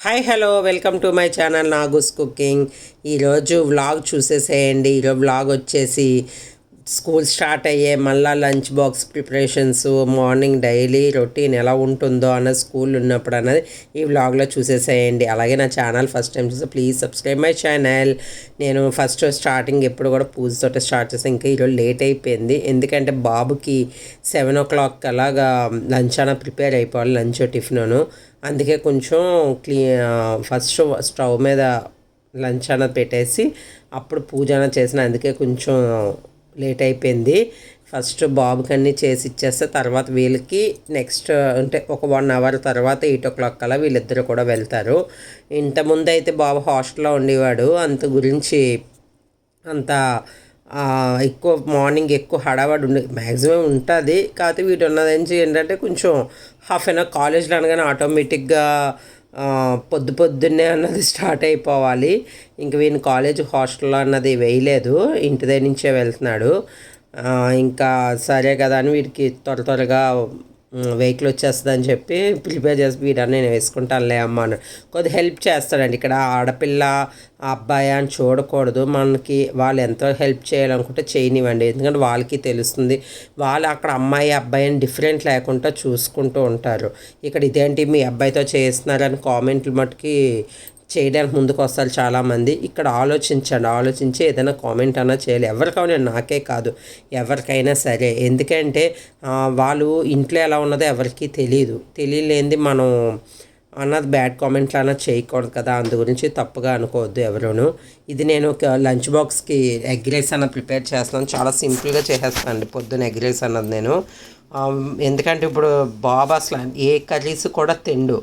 Hi hello welcome to my channel Nagu's cooking ఈరోజు vlog చూసేసేయండి. ఈరోజు వ్లాగ్ వచ్చేసి స్కూల్ స్టార్ట్ అయ్యే మళ్ళా lunch box preparations morning daily routine ఎలా ఉంటుందో అన్న స్కూల్ ఉన్నప్పుడు అన్నది ఈ వ్లాగ్లో చూసేసేయండి. అలాగే నా ఛానల్ ఫస్ట్ టైం చూస్తే ప్లీజ్ సబ్స్క్రైబ్ మై ఛానల్. నేను ఫస్ట్ స్టార్టింగ్ ఎప్పుడు కూడా పూజతో స్టార్ట్ చేసాను ఇంకా ఈరోజు లేట్ అయిపోయింది. ఎందుకంటే బాబుకి సెవెన్ ఓ క్లాక్ అలాగా లంచ్ అన్న ప్రిపేర్ అయిపోవాలి లంచ్ టిఫిన్ అందుకే కొంచెం క్లీ ఫస్ట్ స్టవ్ మీద లంచ్ అన్నది పెట్టేసి అప్పుడు పూజ అన్నది చేసిన. అందుకే కొంచెం లేట్ అయిపోయింది. ఫస్ట్ బాబుకి అన్నీ చేసి ఇచ్చేస్తే తర్వాత వీళ్ళకి నెక్స్ట్ అంటే ఒక వన్ అవర్ తర్వాత ఎయిట్ ఓ క్లాక్ కల్లా వీళ్ళిద్దరు కూడా వెళ్తారు. ఇంతకుముందు అయితే బాబు హాస్టల్లో ఉండేవాడు. అంత గురించి అంత ఎక్కువ మార్నింగ్ ఎక్కువ హడావడి ఉండే మ్యాక్సిమం ఉంటుంది. కాకపోతే వీటి ఉన్నది ఏంటంటే కొంచెం హాఫ్ అన్ అవర్ కాలేజ్లో అనగానే ఆటోమేటిక్గా పొద్దు పొద్దున్నే అన్నది స్టార్ట్ అయిపోవాలి. ఇంక వీని కాలేజ్ హాస్టల్లో అన్నది వేయలేదు. ఇంటి దగ్గర నుంచే వెళ్తున్నాడు. ఇంకా సరే కదా అని వీడికి త్వర త్వరగా వెహికల్ వచ్చేస్తుందని చెప్పి ప్రిపేర్ చేసి వీడని నేను వేసుకుంటానులే అమ్మ అని కొద్దిగా హెల్ప్ చేస్తాడండి. ఇక్కడ ఆడపిల్ల ఆ అబ్బాయి అని చూడకూడదు. మనకి వాళ్ళు ఎంతో హెల్ప్ చేయాలనుకుంటే చేయనివ్వండి. ఎందుకంటే వాళ్ళకి తెలుస్తుంది. వాళ్ళు అక్కడ అమ్మాయి అబ్బాయి అని డిఫరెంట్ లేకుండా చూసుకుంటూ ఉంటారు. ఇక్కడ ఇదేంటి మీ అబ్బాయితో చేస్తున్నారని కామెంట్లు మటుకి చేయడానికి ముందుకు వస్తారు చాలామంది. ఇక్కడ ఆలోచించండి. ఆలోచించి ఏదైనా కామెంట్ అన్నా చేయాలి. ఎవరికైనా నాకే కాదు. ఎవరికైనా సరే. ఎందుకంటే వాళ్ళు ఇంట్లో ఎలా ఉన్నదో ఎవరికి తెలియదు తెలియలేంది మనం అన్నది బ్యాడ్ కామెంట్లు అన్నది చేయకూడదు కదా. అందు గురించి తప్పుగా అనుకోవద్దు ఎవరును. ఇది నేను ఒక లంచ్ బాక్స్కి ఎగ్ రైస్ అన్నది ప్రిపేర్ చేస్తాను చాలా సింపుల్గా చేసేస్తానండి. పొద్దున్న ఎగ్ రైస్ అన్నది నేను. ఎందుకంటే ఇప్పుడు బాబు అసలు ఏ కర్రీస్ కూడా తిండు.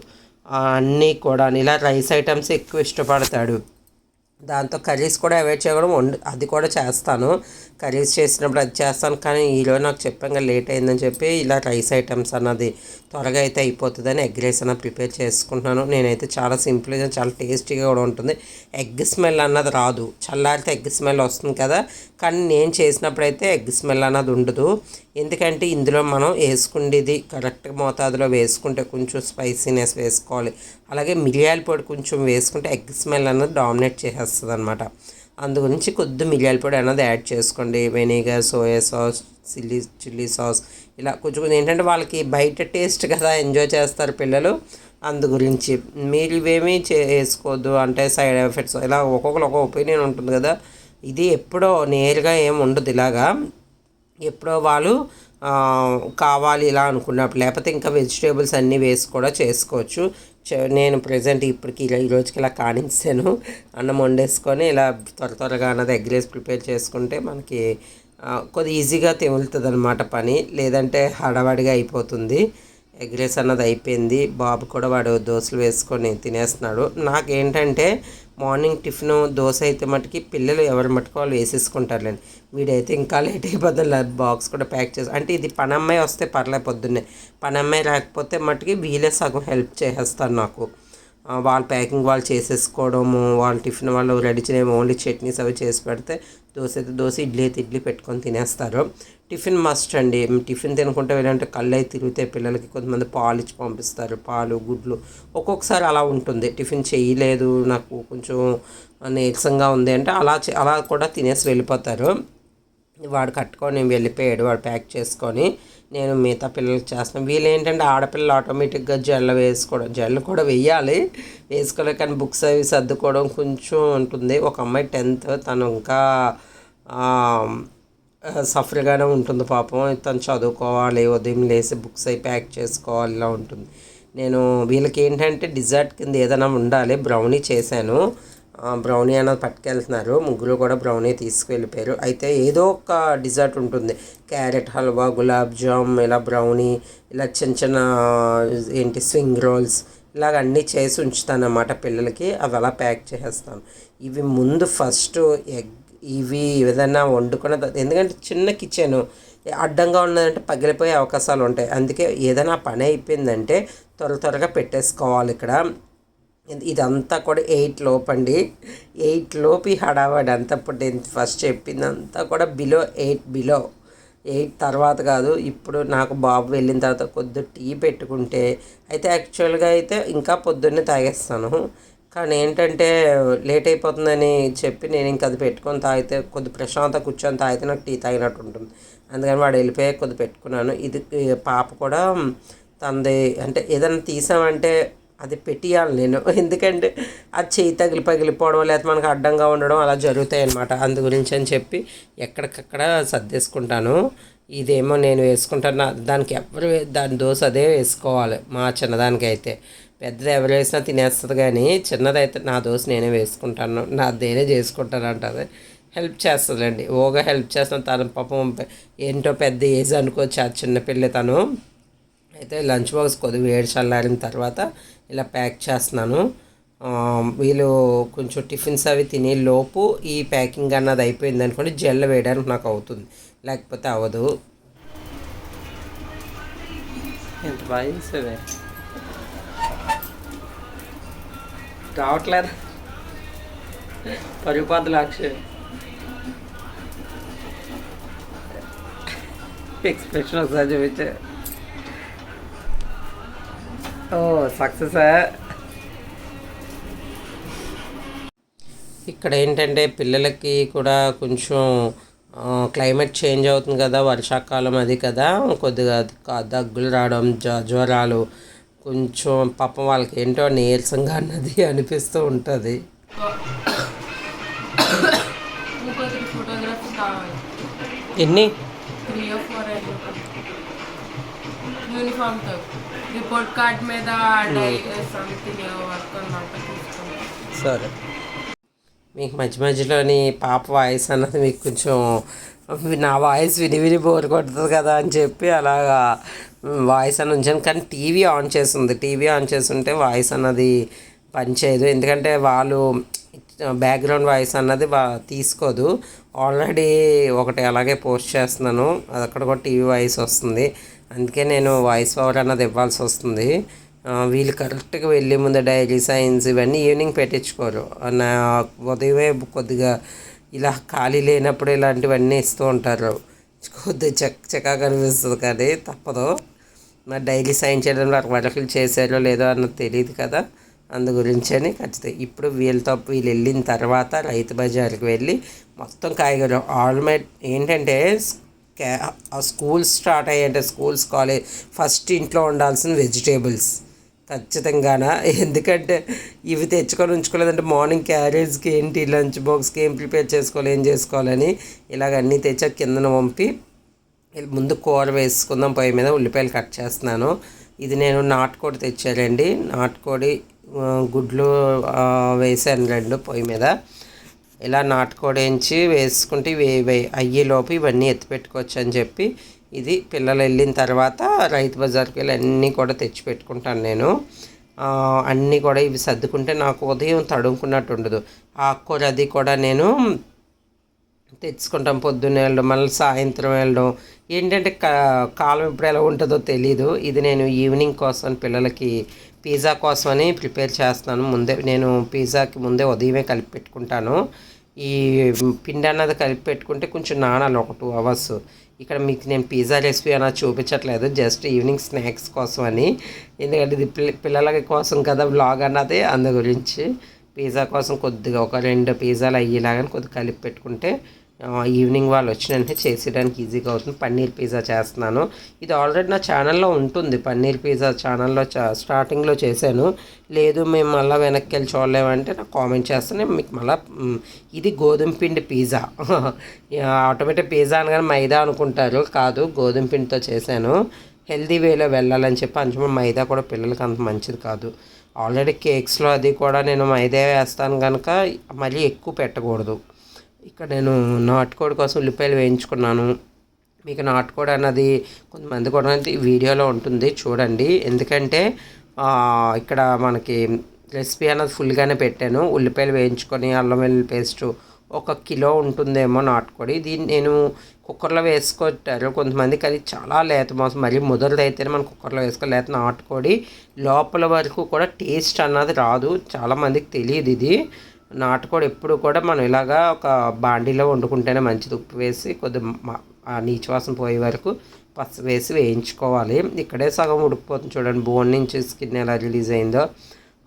అన్నీ కూడా ఇలా రైస్ ఐటమ్స్ ఎక్కువ ఇష్టపడతాడు. దాంతో కర్రీస్ కూడా అవాయిడ్ చేయడం వండు అది కూడా చేస్తాను. కర్రీస్ చేసినప్పుడు అది చేస్తాను కానీ ఈరోజు నాకు చెప్పాక లేట్ అయిందని చెప్పి ఇలా రైస్ ఐటమ్స్ అన్నది త్వరగా అయితే అయిపోతుందని ఎగ్ రైస్ అన్న ప్రిపేర్ చేసుకుంటున్నాను. నేనైతే చాలా సింపుల్గా చాలా టేస్టీగా కూడా ఉంటుంది. ఎగ్ స్మెల్ అన్నది రాదు. చల్లారితే ఎగ్ స్మెల్ వస్తుంది కదా. కానీ నేను చేసినప్పుడు అయితే ఎగ్ స్మెల్ అన్నది ఉండదు. ఎందుకంటే ఇందులో మనం వేసుకుండేది కరెక్ట్ మోతాదులో వేసుకుంటే కొంచెం స్పైసీనెస్ వేసుకోవాలి. అలాగే మిరియాల పొడి కొంచెం వేసుకుంటే ఎగ్ స్మెల్ అన్నది డామినేట్ చేసేస్తుంది అనమాట అందు గురించి కొద్ది మిరియాల పొడి అన్నది యాడ్ చేసుకోండి. Vinegar soya sauce chilli chilli sauce ఇలా కొంచెం కొంచెం ఏంటంటే వాళ్ళకి బయట టేస్ట్ కదా ఎంజాయ్ చేస్తారు పిల్లలు. అందు గురించి మీరు ఇవేమీ చేసుకోవద్దు అంటే సైడ్ ఎఫెక్ట్స్ ఇలా ఒక్కొక్కరు ఒక్కొక్క ఒపీనియన్ ఉంటుంది కదా. ఇది ఎప్పుడో నేరుగా ఏమి ఉండదు ఇలాగా. ఎప్పుడో వాళ్ళు కావాలి ఇలా అనుకున్నప్పుడు లేకపోతే ఇంకా వెజిటేబుల్స్ అన్నీ వేసి కూడా చేసుకోవచ్చు. నేను ప్రజెంట్ ఇప్పటికి ఇలా ఈ రోజుకి ఇలా కానిస్తాను అన్నం వండేసుకొని ఇలా త్వర త్వరగా అన్నది ఎగ్ రైస్ ప్రిపేర్ చేసుకుంటే మనకి కొద్ది ఈజీగా తెములుతుంది అనమాట పని. లేదంటే హడావడిగా అయిపోతుంది. ఎగ్ రైస్ అన్నది అయిపోయింది. బాబు కూడా వాడు దోశలు వేసుకొని తినేస్తున్నాడు. నాకేంటంటే మార్నింగ్ టిఫిన్ దోశ అయితే మటుకి పిల్లలు ఎవరి మటుకు వాళ్ళు వేసేసుకుంటారులేండి. వీడైతే ఇంకా లేట్ అయిపోతుంది బాక్స్ కూడా ప్యాక్ చేసి అంటే ఇది పనమ్మాయి వస్తే పర్లే పొద్దున్నే. పనమ్మాయి రాకపోతే మటుకి వీలే సగం హెల్ప్ చేసేస్తారు నాకు. వాళ్ళ ప్యాకింగ్ వాళ్ళు చేసేసుకోవడము వాళ్ళ టిఫిన్ వాళ్ళు రెడీ చేయడం ఓన్లీ చట్నీస్ అవి చేసి పెడితే దోశ అయితే దోశ ఇడ్లీ అయితే ఇడ్లీ పెట్టుకొని తినేస్తారు. టిఫిన్ మస్ట్ అండి. టిఫిన్ తినుకుంటే వెళ్ళంటే కళ్ళు అయితే తిరుగుతాయి పిల్లలకి కొంతమంది పాలు ఇచ్చి పంపిస్తారు. పాలు గుడ్లు ఒక్కొక్కసారి అలా ఉంటుంది. టిఫిన్ చేయలేదు నాకు కొంచెం నీరసంగా ఉంది అంటే అలా అలా కూడా తినేసి వెళ్ళిపోతారు. వాడు కట్టుకొని వెళ్ళిపోయాడు వాడు ప్యాక్ చేసుకొని నేను మిగతా పిల్లలకి చేస్తాను వీళ్ళు ఏంటంటే ఆడపిల్లలు ఆటోమేటిక్గా జెల్లు వేసుకోవడం జెల్లు కూడా వెయ్యాలి. వేసుకోలేదు కానీ బుక్స్ అవి సర్దుకోవడం కొంచెం ఉంటుంది. ఒక అమ్మాయి టెన్త్ తను ఇంకా సఫర్గానే ఉంటుంది పాపం. తను చదువుకోవాలి ఉదయం లేసి బుక్స్ అవి ప్యాక్ చేసుకోవాలి ఇలా ఉంటుంది. నేను వీళ్ళకి ఏంటంటే డిజర్ట్ కింద ఏదైనా ఉండాలి బ్రౌనీ చేశాను. బ్రౌనీ అన్నది పట్టుకెళ్తున్నారు. ముగ్గురు కూడా బ్రౌనీ తీసుకువెళ్ళిపోయారు. అయితే ఏదో ఒక డిజర్ట్ ఉంటుంది. క్యారెట్ హల్వా గులాబ్ జామ్ ఇలా బ్రౌనీ ఇలా చిన్న చిన్న ఏంటి స్వింగ్ రోల్స్ ఇలాగ అన్నీ చేసి ఉంచుతాను అన్నమాట పిల్లలకి. అవి అలా ప్యాక్ చేసేస్తాను. ఇవి ముందు ఫస్ట్ ఎగ్ ఇవి ఏదైనా వండుకున్న ఎందుకంటే చిన్న కిచెన్ అడ్డంగా ఉన్నదంటే పగిలిపోయే అవకాశాలు ఉంటాయి. అందుకే ఏదైనా పని అయిపోయిందంటే త్వర త్వరగా పెట్టేసుకోవాలి ఇక్కడ. ఇదంతా కూడా ఎయిట్ లోపు అండి ఎయిట్ లోపు ఈ హడావాడి అంతా ఇప్పుడు నేను ఫస్ట్ చెప్పిందంతా కూడా బిలో ఎయిట్ బిలో. ఎయిట్ తర్వాత కాదు ఇప్పుడు నాకు బాబు వెళ్ళిన తర్వాత కొద్ది టీ పెట్టుకుంటే అయితే యాక్చువల్గా అయితే ఇంకా పొద్దున్నే తాగేస్తాను. కానీ ఏంటంటే లేట్ అయిపోతుందని చెప్పి నేను ఇంకా అది పెట్టుకొని తాగితే కొద్ది ప్రశాంత కూర్చొని తాగితే నాకు టీ తాగినట్టు ఉంటుంది. అందుకని వాడు వెళ్ళిపోయి కొద్ది పెట్టుకున్నాను. ఇది పాప కూడా తనది అంటే ఏదైనా తీసామంటే అది పెట్టియాలి నేను. ఎందుకంటే అది చేయి తగిలి పగిలిపోవడం లేకపోతే మనకు అడ్డంగా ఉండడం అలా జరుగుతాయనమాట అందు గురించి అని చెప్పి ఎక్కడికక్కడ సర్దేసుకుంటాను. ఇదేమో నేను వేసుకుంటాను. నా- దానికి ఎవరు దాని దోశ అదే వేసుకోవాలి. మా చిన్నదానికి అయితే పెద్దది ఎవరు వేసినా తినేస్తుంది కానీ చిన్నదైతే నా దోశ నేనే వేసుకుంటాను. నా దేనే చేసుకుంటాను అంటది. హెల్ప్ చేస్తుందండి ఓగా హెల్ప్ చేస్తాను. తన పాపం ఏంటో పెద్ద ఏజ్ అనుకోవచ్చు. ఆ చిన్నపిల్ల తను అయితే లంచ్ బాక్స్ కొద్దిగా వేడి చల్లారిన తర్వాత ఇలా ప్యాక్ చేస్తున్నాను. వీళ్ళు కొంచెం టిఫిన్స్ అవి తినే లోపు ఈ ప్యాకింగ్ అన్నది అయిపోయింది అనుకోండి జెల్ వేయడానికి నాకు అవుతుంది. లేకపోతే అవ్వదు. ఎంత బాగా చేసేవే? రావట్లేదు పరుగుపాత లాక్ష. ఎక్స్ప్రెషన్ ఒకసారి చూపించారు ఓ సక్సెస్ ఇక్కడ ఏంటంటే పిల్లలకి కూడా కొంచెం క్లైమేట్ చేంజ్ అవుతుంది కదా వర్షాకాలం అది కదా. కొద్దిగా దగ్గులు రావడం జ- జ్వరాలు కొంచెం పాపం వాళ్ళకి ఏంటో నీరసంగా అన్నది అనిపిస్తూ ఉంటుంది. ఎన్ని? రిపోర్ట్ కార్డ్ మీద సంథింగ్ వర్క్ తీసుకుంటాం సరే. మీకు మధ్య మధ్యలోని పాప వాయిస్ అన్నది మీకు కొంచెం నా వాయిస్ విని విని బోర్ కొడుతుంది కదా అని చెప్పి అలాగా వాయిస్ అని ఉంచాను. కానీ టీవీ ఆన్ చేస్తుంది. టీవీ ఆన్ చేస్తుంటే వాయిస్ అన్నది పనిచేయదు. ఎందుకంటే వాళ్ళు బ్యాక్గ్రౌండ్ వాయిస్ అన్నది బా తీసుకోదు. ఆల్రెడీ ఒకటి అలాగే పోస్ట్ చేస్తున్నాను. అది అక్కడ కూడా టీవీ వాయిస్ వస్తుంది. అందుకే నేను వాయిస్ ఓవర్ అన్నది ఇవ్వాల్సి వస్తుంది. వీళ్ళు కరెక్ట్గా వెళ్ళే ముందు డైరీ సైన్స్ ఇవన్నీ ఈవినింగ్ పెట్టించుకోరు. నా ఉదయమే కొద్దిగా ఇలా ఖాళీ లేనప్పుడు ఇలాంటివన్నీ ఇస్తూ ఉంటారు. కొద్దిగా చక్ చక్కగా కనిపిస్తుంది కానీ తప్పదు. నా డైలీ సైన్ చేయడం నాకు వర్కులు చేశారో లేదో అన్నది తెలియదు కదా. అందు గురించని అని ఖచ్చితంగా. ఇప్పుడు వీళ్ళతో వీళ్ళు వెళ్ళిన తర్వాత రైతు బజార్కి వెళ్ళి మొత్తం కాయగూరలు ఆల్మేట్ ఏంటంటే ఆ స్కూల్స్ స్టార్ట్ అయ్యాయంటే స్కూల్స్ కాలేజ్ ఫస్ట్ ఇంట్లో ఉండాల్సిన వెజిటేబుల్స్ ఖచ్చితంగానా? ఎందుకంటే ఇవి తెచ్చుకొని ఉంచుకోలేదంటే మార్నింగ్ క్యారేజ్కి ఏంటి లంచ్ బాక్స్కి ఏం ప్రిపేర్ చేసుకోవాలి ఏం చేసుకోవాలని ఇలాగ అన్నీ తెచ్చా కిందన పంపి ముందు కూర వేసుకుందాం పొయ్యి మీద ఉల్లిపాయలు కట్ చేస్తున్నాను. ఇది నేను నాటుకోడి తెచ్చారండి నాటుకోడి గుడ్లు వేసాను రెండు పొయ్యి మీద. ఇలా నాటుకోడి వేసుకుంటే ఇవి వే అయ్యేలోపు ఇవన్నీ ఎత్తి పెట్టుకోవచ్చు అని చెప్పి ఇది పిల్లలు వెళ్ళిన తర్వాత రైతు బజార్కి వెళ్ళి అన్నీ కూడా తెచ్చి పెట్టుకుంటాను నేను. అన్నీ కూడా ఇవి సర్దుకుంటే నాకు ఉదయం తడుముకున్నట్టు ఉండదు. ఆకుకూర అది కూడా నేను తెచ్చుకుంటాం పొద్దున్నే వెళ్ళడం మళ్ళీ సాయంత్రం వెళ్ళడం. ఏంటంటే కా కాలం ఎప్పుడు ఎలా ఉంటుందో తెలీదు. ఇది నేను ఈవినింగ్ కోసం పిల్లలకి పిజ్జా కోసమని ప్రిపేర్ చేస్తున్నాను. ముందే నేను పిజ్జాకి ముందే ఉదయమే కలిపి పెట్టుకుంటాను. ఈ పిండి అన్నది కలిపి పెట్టుకుంటే కొంచెం నానాలి ఒక టూ అవర్స్ ఇక్కడ మీకు నేను పిజ్జా రెసిపీ అన్నది చూపించట్లేదు. జస్ట్ ఈవినింగ్ స్నాక్స్ కోసం అని ఎందుకంటే ఇది పిల్ల కోసం కదా బ్లాగ్ అన్నది. అందు గురించి పిజ్జా కోసం కొద్దిగా ఒక రెండు పిజ్జాలు అయ్యేలాగా కొద్దిగా కలిపి పెట్టుకుంటే ఈవినింగ్ వాళ్ళు వచ్చిన వెంటనే చేసేయడానికి ఈజీగా అవుతుంది. పన్నీర్ పిజ్జా చేస్తున్నాను. ఇది ఆల్రెడీ నా ఛానల్లో ఉంటుంది. పన్నీర్ పిజ్జా ఛానల్లో చా స్టార్టింగ్లో చేశాను. లేదు మేము మళ్ళీ వెనక్కి వెళ్ళి చూడలేమంటే నాకు కామెంట్ చేస్తాను మీకు మళ్ళీ ఇది గోధుమ పిండి పిజ్జా. ఆటోమేటిక్ పిజ్జా అనగానే మైదా అనుకుంటారు. కాదు గోధుమ పిండితో చేశాను. హెల్దీ వేలో వెళ్ళాలని చెప్పి అంచమా మైదా కూడా పిల్లలకి అంత మంచిది కాదు. ఆల్రెడీ కేక్స్లో అది కూడా నేను మైదా వేస్తాను కనుక మళ్ళీ ఎక్కువ పెట్టకూడదు. ఇక్కడ నేను నాటుకోడి కోసం ఉల్లిపాయలు వేయించుకున్నాను. మీకు నాటుకోడి అన్నది కొంతమంది కూడా వీడియోలో ఉంటుంది చూడండి. ఎందుకంటే ఇక్కడ మనకి రెసిపీ అన్నది ఫుల్గానే పెట్టాను. ఉల్లిపాయలు వేయించుకొని అల్లం వెల్లుల్లి పేస్ట్ ఒక కిలో ఉంటుందేమో నాటుకోడి. దీన్ని నేను కుక్కర్లో వేసుకొట్టారు. కొంతమంది కానీ చాలా లేత మోసం మరి ముదరదైతేనే మనం కుక్కర్లో వేసుకో లేత నాటుకోడి. లోపల వరకు కూడా టేస్ట్ అన్నది రాదు. చాలామందికి తెలియదు ఇది. నాటుకోడి ఎప్పుడు కూడా మనం ఇలాగా ఒక బాండీలో వండుకుంటేనే మంచిది. ఉప్పు వేసి కొద్ది ఆ నీచువాసన పోయే వరకు పసుపు వేసి వేయించుకోవాలి. ఇక్కడే సగం ఉడికిపోతుంది చూడండి. బోన్ నుంచి స్కిన్ ఎలా రిలీజ్ అయిందో.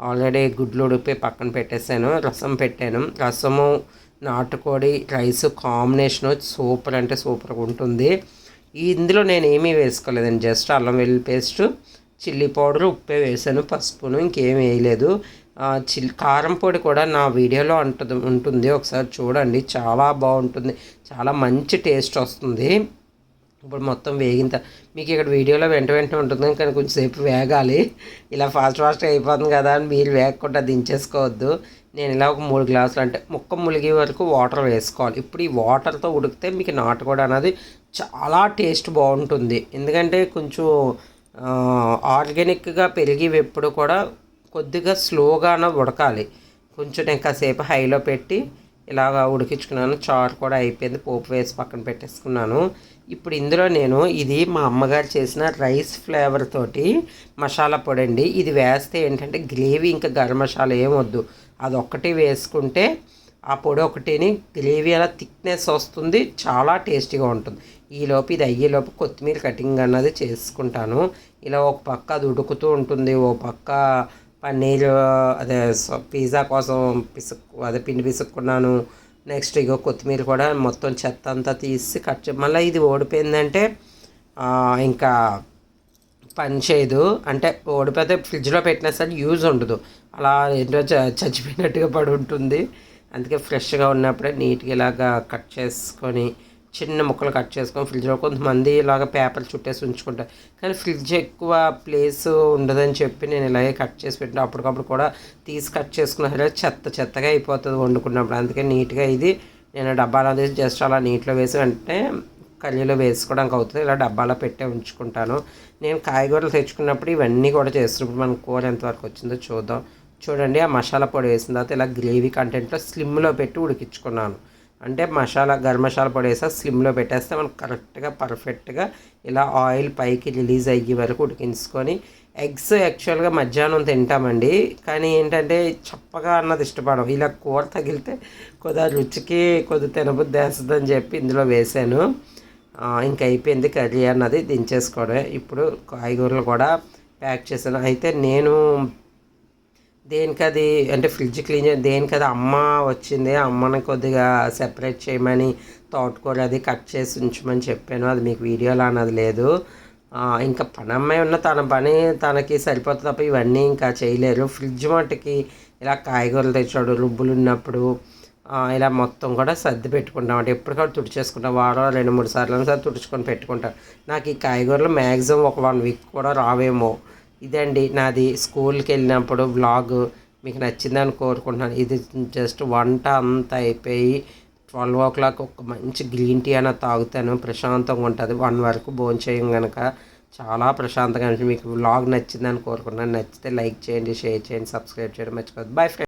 ఆల్రెడీ గుడ్లు ఉడిపి పక్కన పెట్టేశాను. రసం పెట్టాను. రసము నాటుకోడి రైస్ కాంబినేషన్ సూపర్ అంటే సూపర్గా ఉంటుంది. ఇందులో నేను ఏమీ వేసుకోలేదండి. జస్ట్ అల్లం వెల్లుల్లి పేస్ట్ చిల్లీ పౌడర్ ఉప్పే వేసాను. పసుపును ఇంకేం వేయలేదు. చిల్ కారం పొడి కూడా నా వీడియోలో ఉంటుంది ఉంటుంది. ఒకసారి చూడండి. చాలా బాగుంటుంది. చాలా మంచి టేస్ట్ వస్తుంది. ఇప్పుడు మొత్తం వేగిన మీకు ఇక్కడ వీడియోలో వెంట వెంటనే ఉంటుంది కానీ కొంచెం సేపు వేగాలి. ఇలా ఫాస్ట్ ఫాస్ట్ అయిపోతుంది కదా అని మీరు వేగకుండా దించేసుకోవద్దు. నేను ఇలా ఒక మూడు గ్లాసులు అంటే ముక్క ములిగే వరకు వాటర్ వేసుకోవాలి. ఇప్పుడు ఈ వాటర్తో ఉడికితే మీకు నాటుకోవడం అనేది చాలా టేస్ట్ బాగుంటుంది. ఎందుకంటే కొంచెం ఆర్గానిక్గా పెరిగి ఎప్పుడు కూడా కొద్దిగా స్లోగానే ఉడకాలి. కొంచెం ఇంకాసేపు హైలో పెట్టి ఇలాగ ఉడికించుకున్నాను. చారు కూడా అయిపోయింది. పోపు వేసి పక్కన పెట్టేసుకున్నాను. ఇప్పుడు ఇందులో నేను ఇది మా అమ్మగారు చేసిన రైస్ ఫ్లేవర్ తోటి మసాలా పొడి అండి. ఇది వేస్తే ఏంటంటే గ్రేవీ ఇంకా గరం మసాలా ఏం వద్దు. అది వేసుకుంటే ఆ పొడి ఒకటిని గ్రేవీ అలా థిక్నెస్ వస్తుంది. చాలా టేస్టీగా ఉంటుంది. ఈలోపు ఇది అయ్యేలోపు కొత్తిమీర కటింగ్ అన్నది చేసుకుంటాను. ఇలా ఒక పక్క అది ఉడుకుతూ ఉంటుంది. ఓ పక్క పన్నీర్ అదే పిజ్జా కోసం పిసుక్కు అదే పిండి పిసుక్కున్నాను. నెక్స్ట్ ఇగో కొత్తిమీర కూడా మొత్తం చెత్త అంతా తీసి కట్ చే మళ్ళీ ఇది ఓడిపోయిందంటే ఇంకా పని చేయదు. అంటే ఓడిపోతే ఫ్రిడ్జ్లో పెట్టినా సరే యూజ్ ఉండదు. అలా ఏంటో చ- చచ్చిపోయినట్టుగా పడి ఉంటుంది. అందుకే ఫ్రెష్గా ఉన్నప్పుడే నీట్గా ఇలాగా కట్ చేసుకొని చిన్న ముక్కలు కట్ చేసుకొని ఫ్రిడ్జ్లో కొంతమంది ఇలాగ పేపర్ చుట్టేసి ఉంచుకుంటారు. కానీ ఫ్రిడ్జ్ ఎక్కువ ప్లేస్ ఉండదని చెప్పి నేను ఇలాగే కట్ చేసి పెట్టిన. అప్పటికప్పుడు కూడా తీసి కట్ చేసుకున్న సరే చెత్త చెత్తగా అయిపోతుంది వండుకున్నప్పుడు. అందుకే నీట్గా ఇది నేను డబ్బాలో తీసి జస్ట్ అలా నీటిలో వేసి వెంటనే కర్రీలో వేసుకోవడానికి అవుతుంది. ఇలా డబ్బాలో పెట్టే ఉంచుకుంటాను. నేను కాయగూరలు తెచ్చుకున్నప్పుడు ఇవన్నీ కూడా చేస్తున్నప్పుడు మన కూర ఎంతవరకు వచ్చిందో చూద్దాం. చూడండి ఆ మసాలా పొడి వేసిన తర్వాత ఇలా గ్రేవీ కంటెంట్లో స్లిమ్లో పెట్టి ఉడికించుకున్నాను. అంటే మసాలా గరం మసాలా పొడి వేసా స్లిమ్లో పెట్టేస్తే మనకు కరెక్ట్గా పర్ఫెక్ట్గా ఇలా ఆయిల్ పైకి రిలీజ్ అయ్యే వరకు ఉడికించుకొని ఎగ్స్ యాక్చువల్గా మధ్యాహ్నం తింటామండి. కానీ ఏంటంటే చప్పగా అన్నది ఇష్టపడం ఇలా కూర తగిలితే కొద్దిగా రుచికి కొద్ది తినబుద్ధి వేస్తుందని చెప్పి ఇందులో వేసాను ఇంకా అయిపోయింది కర్రీ అన్నది దించేసుకోవడమే. ఇప్పుడు కాయగూరలు కూడా ప్యాక్ చేశాను. అయితే నేను దేనికి అది అంటే ఫ్రిడ్జ్ క్లీన్ చేయ దేనికి అది అమ్మ వచ్చింది అమ్మని కొద్దిగా సెపరేట్ చేయమని తోటకూర అది కట్ చేసి ఉంచమని చెప్పాను. అది మీకు వీడియోలో అన్నది లేదు. ఇంకా పని అమ్మాయి ఉన్న తన పని తనకి సరిపోతుంది తప్ప ఇవన్నీ ఇంకా చేయలేరు. ఫ్రిడ్జ్ మట్టుకి ఇలా కాయగూరలు తెచ్చాడు రుబ్బులు ఉన్నప్పుడు ఇలా మొత్తం కూడా సర్ది పెట్టుకుంటాం. అంటే ఎప్పటికప్పుడు తుడిచేసుకుంటాం. వారం రెండు మూడు సార్లు సార్ తుడుచుకొని పెట్టుకుంటాం. నాకు ఈ కాయగూరలు మ్యాక్సిమం ఒక వన్ వీక్ కూడా రావేమో. ఇదండి నాది స్కూల్కి వెళ్ళినప్పుడు వ్లాగ్. మీకు నచ్చిందని కోరుకుంటున్నాను. ఇది జస్ట్ వంట అంతా అయిపోయి ట్వెల్వ్ ఓ క్లాక్ ఒక మంచి గ్రీన్ టీ అన్న తాగుతాను. ప్రశాంతంగా ఉంటుంది. వన్ వరకు భోంచేయం కనుక చాలా ప్రశాంతంగా మీకు వ్లాగ్ నచ్చిందని కోరుకుంటున్నాను. నచ్చితే లైక్ చేయండి షేర్ చేయండి సబ్స్క్రైబ్ చేయడం మర్చిపోద్దు బాయ్ ఫ్రెండ్